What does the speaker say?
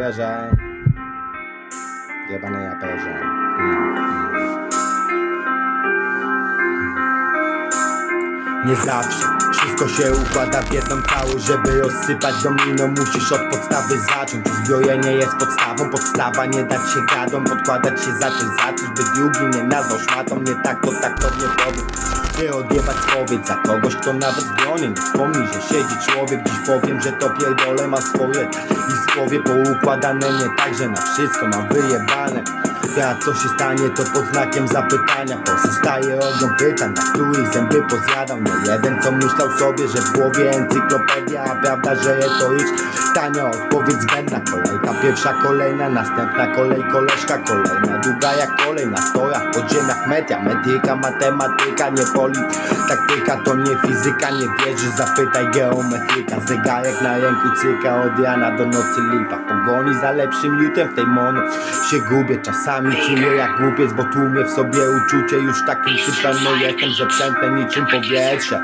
viajar. E a banana pé já. Hum, hum. Nie zawsze wszystko się układa w jedną całość Żeby rozsypać domino musisz od podstawy zacząć. Uzbrojenie jest podstawą, podstawa nie dać się gadom Podkładać się zacząć, zacząć by drugi nie nazwał szmatą. Nie tak to taktownie powiem. Ty odjebać powiedz za kogoś, kto nawet w Nie wspomni, że siedzi człowiek. Dziś powiem, że to pierdole ma swoje I w głowie poukładane. Nie tak, że na wszystko mam wyjebane a co się stanie to pod znakiem zapytania Pozostaje ogrom pytań, na których zęby pozjadam. Nie jeden co myślał sobie, że w głowie encyklopedia A prawda, że je to już tania odpowiedź zbędna Kolejka pierwsza, kolejna, następna kolej, koleżka Kolejna, druga jak kolej na stojach, podziemiach media Medyka, matematyka, nie poli Taktyka to nie fizyka, nie wierzysz, zapytaj geometryka Zegarek na ręku cyka od rana do nocy lipa Pogoni za lepszym jutem w tej mono się gubię Czasami czuję jak głupiec, bo tłumię w sobie uczucie Już takim typem no jestem, że przętę niczym powietrze